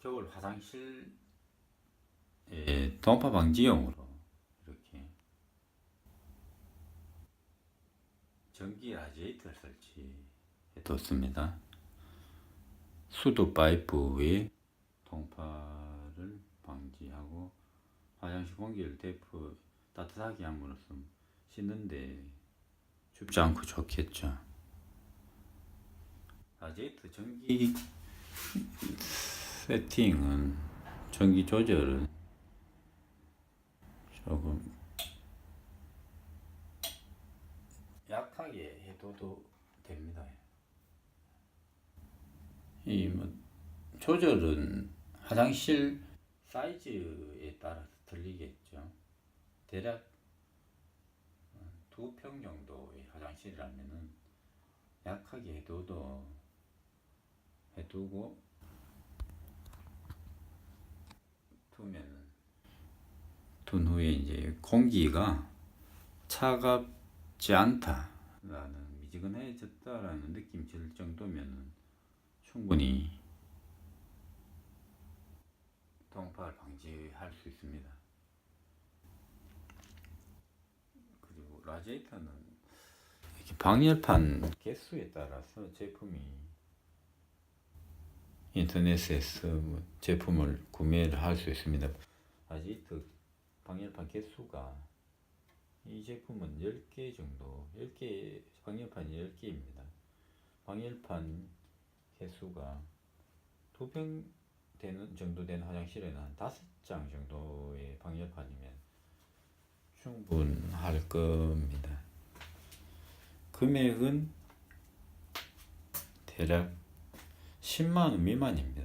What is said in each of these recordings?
저걸 화장실 에 동파 방지용으로 이렇게 전기 라지에이터를 설치해 뒀습니다. 수도 파이프에 동파를 방지하고 화장실 공기를 대프 따뜻하게 함으로써 씻는데 춥지 않고 좋겠죠. 라지에이터 전기 세팅은 전기 조절은 조금 약하게 해둬도 됩니다. 이 뭐 조절은 화장실 사이즈에 따라서 틀리겠죠. 대략 두 평 정도의 화장실이라면은 약하게 해둬도 해두고 두면은 둔 후에 이제 공기가 차갑지 않다라는 미지근해졌다라는 느낌 들 정도면은 충분히 동파를 방지할 수 있습니다. 그리고 라지에이터는 이렇게 방열판 개수에 따라서 제품이 인터넷에서 뭐 제품을 구매를 할 수 있습니다. 라지에이터 방열판 개수가 이 제품은 10개 정도, 10개, 방열판이 10개입니다. 방열판 개수가 두 평 되는 정도 되는 화장실에는 한 다섯 장 정도의 방열판이면 충분할 겁니다. 금액은 대략 10만 원 미만입니다.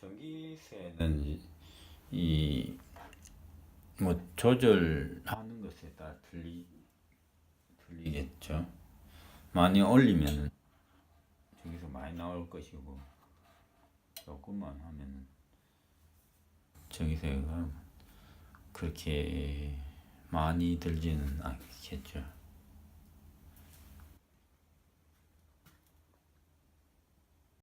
전기세는 이 뭐 조절하는 것에 따라 틀리 틀리겠죠. 많이 올리면 저기서 많이 나올 것이고 조금만 하면 전기세가 그렇게 많이 들지는 않겠죠.